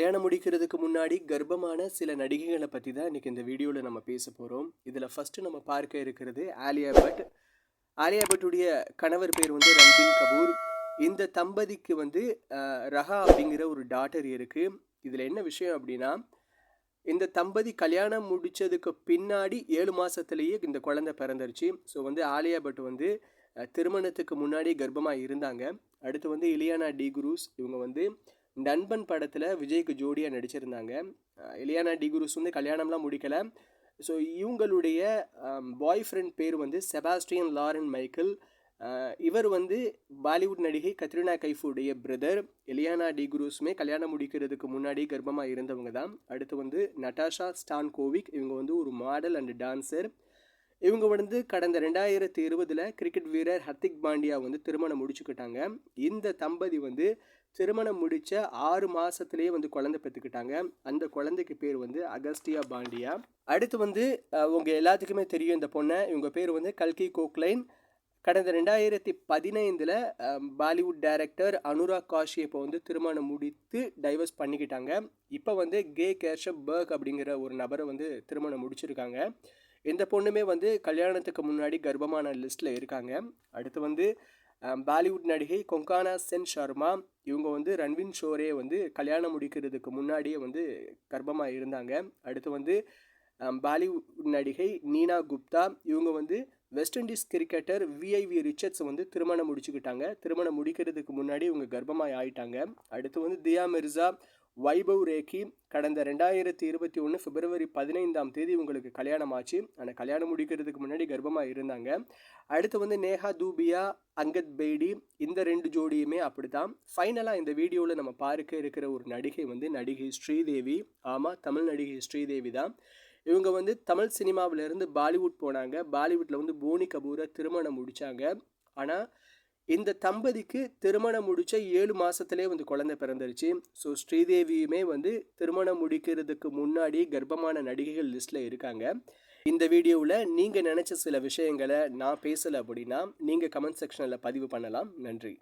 கல்யாணம் முடிக்கிறதுக்கு முன்னாடி கர்ப்பமான சில நடிகைகளை பற்றி தான் இன்றைக்கி இந்த வீடியோவில் நம்ம பேச போகிறோம் இதில் ஃபஸ்ட்டு நம்ம பார்க்க இருக்கிறது ஆலியா பட். ஆலியா பட்டுடைய கணவர் பேர் வந்து ரன்பீன் கபூர். இந்த தம்பதிக்கு வந்து ரஹா அப்படிங்கிற ஒரு டாட்டர் இருக்குது இதில் என்ன விஷயம் அப்படின்னா இந்த தம்பதி கல்யாணம் முடித்ததுக்கு பின்னாடி ஏழு மாதத்துலேயே இந்த குழந்தை பிறந்துருச்சு. ஸோ வந்து ஆலியா பட் வந்து திருமணத்துக்கு முன்னாடி கர்ப்பமாக இருந்தாங்க. அடுத்து வந்து இலியானா டி குரூஸ் இவங்க வந்து நண்பன் படத்தில் விஜய்க்கு ஜோடியாக நடிச்சிருந்தாங்க. அஹ், இலியானா டி குரூஸ் வந்து கல்யாணம்லாம் முடிக்கலை. ஸோ இவங்களுடைய பாய் ஃப்ரெண்ட் பேர் வந்து செபாஸ்டியன் லாரன் மைக்கேல். இவர் வந்து பாலிவுட் நடிகை கத்ரினா கைஃபுடைய பிரதர் எலியானா டி குரூஸுமே கல்யாணம் முடிக்கிறதுக்கு முன்னாடி கர்ப்பமாக இருந்தவங்க தான். அடுத்து வந்து நட்டாஷா ஸ்டான் கோவிக் இவங்க வந்து ஒரு மாடல் அண்ட் டான்சர் இவங்க வந்து கடந்த ரெண்டாயிரத்தி இருபதில் கிரிக்கெட் வீரர் ஹர்திக் பாண்டியா வந்து திருமணம் முடிச்சுக்கிட்டாங்க. இந்த தம்பதி வந்து திருமணம் முடித்த ஆறு மாதத்துலேயே வந்து குழந்தை பெற்றுக்கிட்டாங்க. அந்த குழந்தைக்கு பேர் வந்து அகஸ்டியா பாண்டியா. அடுத்து வந்து உங்கள் எல்லாத்துக்குமே தெரியும் இந்த பொண்ணை. இவங்க பேர் வந்து கல்கி கோக்லைன். கடந்த ரெண்டாயிரத்தி பதினைந்தில் பாலிவுட் டைரக்டர் அனுராக் காஷ்யப்பை வந்து திருமணம் முடித்து டைவர்ஸ் பண்ணிக்கிட்டாங்க. இப்போ வந்து கே கேஷப் பர்க் அப்படிங்கிற ஒரு நபரை வந்து திருமணம் முடிச்சிருக்காங்க. இந்த பொண்ணுமே வந்து கல்யாணத்துக்கு முன்னாடி கர்ப்பமான லிஸ்ட்டில் இருக்காங்க. அடுத்து வந்து பாலிவுட் நடிகை கொங்கானா சென் சர்மா இவங்க வந்து ரன்வின் ஷோரே வந்து கல்யாணம் முடிக்கிறதுக்கு முன்னாடியே வந்து கர்ப்பமாக இருந்தாங்க. அடுத்து வந்து பாலிவுட் நடிகை நீனா குப்தா. இவங்க வந்து West Indies cricketer Viv Richards வந்து திருமணம் முடிச்சுக்கிட்டாங்க. திருமணம் முடிக்கிறதுக்கு முன்னாடி இவங்க கர்ப்பமாய் ஆயிட்டாங்க. அடுத்து வந்து தியா மிர்சா. வைபவ் ரேக்கி கடந்த ரெண்டாயிரத்தி இருபத்தி ஒன்று பிப்ரவரி பதினைந்தாம் தேதி உங்களுக்கு கல்யாணம் ஆச்சு ஆனால் கல்யாணம் முடிக்கிறதுக்கு முன்னாடி கர்ப்பமாக இருந்தாங்க. அடுத்து வந்து நேஹா தூபியா அங்கத் பெய்டி இந்த ரெண்டு ஜோடியுமே அப்படிதான் ஃபைனலாக இந்த வீடியோவில் நம்ம பார்க்க இருக்கிற ஒரு நடிகை வந்து நடிகை ஸ்ரீதேவி. ஆமாம் தமிழ் நடிகை ஸ்ரீதேவி தான். இவங்க வந்து தமிழ் சினிமாவிலேருந்து பாலிவுட் போனாங்க. பாலிவுட்டில் வந்து போனி கபூரை திருமணம் முடித்தாங்க ஆனால் இந்த தம்பதிக்கு திருமணம் முடித்த ஏழு மாதத்துலேயே வந்து குழந்தை பிறந்துருச்சு. ஸோ ஸ்ரீதேவியுமே வந்து திருமணம் முடிக்கிறதுக்கு முன்னாடி கர்ப்பமான நடிகைகள் லிஸ்ட்டில் இருக்காங்க. இந்த வீடியோவில் நீங்கள் நினச்ச சில விஷயங்களை நான் பேசலை அப்படின்னா நீங்கள் கமெண்ட் செக்ஷனில் பதிவு பண்ணலாம். நன்றி.